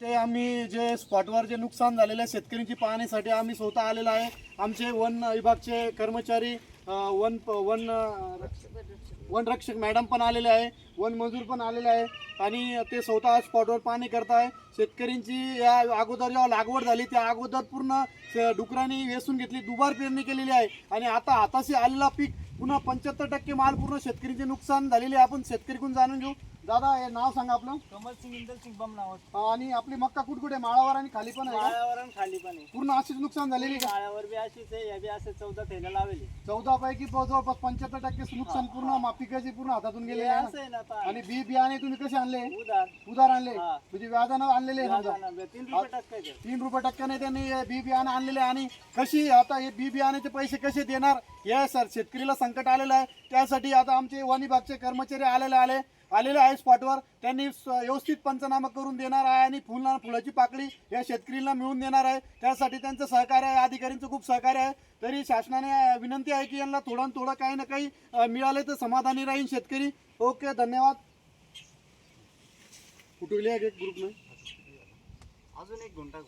ते आम्ही जे स्पॉटवर जे नुकसान झालेलं आहे शेतकऱ्यांची पाहण्यासाठी आम्ही स्वतः आलेलो आहे. आमचे वन विभागचे कर्मचारी वन वन वन रक्षक मॅडम पण आलेले आहे वन मजूर पण आलेले आहे आणि ते स्वतः स्पॉटवर पाहणे करत आहे शेतकऱ्यांची या अगोदर जेव्हा लागवड झाली त्या अगोदर पूर्ण श- डुकरांनी वेसून घेतली दुबार पेरणी केलेली आहे. आणि आता हाताशी आलेला पीक पुन्हा पंच्याहत्तर टक्के माल पूर्ण शेतकरीचे नुकसान झालेले आहे. आपण शेतकरीकडून जाणून घेऊ? दादा हे नाव सांगा आपलं. कमल सिंग इंदर सिंग बम नावाचं अं, आणि आपली मक्का कुठकुठे माळावर आणि खाली पण आहे का? माळ्यावर आणि खाली पण आहे. पूर्ण अशीच नुकसान झालेली का? माळ्यावर बी अशीच आहे या बी असे चौदा थैल्या लावले चौदा पैकी जवळपास पंच्याहत्तर टक्के नुकसान पूर्ण मा- पिकाचे पूर्ण हातातून असं? आहे ना आता. आणि बी बियाणे तुम्ही कसे आणले? उधार. उधार आणले? हा. म्हणजे व्याजानं आणलेले आहे समजा. तीन रुपये टाकायचे तीन रुपये टक्क्याने त्यांनी हे बी बियाणे आणलेले आहे. आणि कशी आता हे बी बियाण्याचे पैसे कसे देणार? हे सर शेतकरीला संकट आलेलं आहे. त्यासाठी आता आमचे वन विभागचे कर्मचारी आलेले आले आलेले आहे स्पॉटवर त्यांनी व्यवस्थित पंचनामा करून देणार आहे आणि फुला फुलाची पाकळी या शेतकरीला मिळवून देणार आहे. त्यासाठी त्यांचं सहकार्य आहे अधिकाऱ्यांचं खूप सहकार्य आहे. तरी शासनाने विनंती आहे की यांना थोडं थोडं काही ना काही मिळाले तर समाधानी राहील शेतकरी. ओके धन्यवाद. कुठे ग्रुप नाही अजून एक गुंठा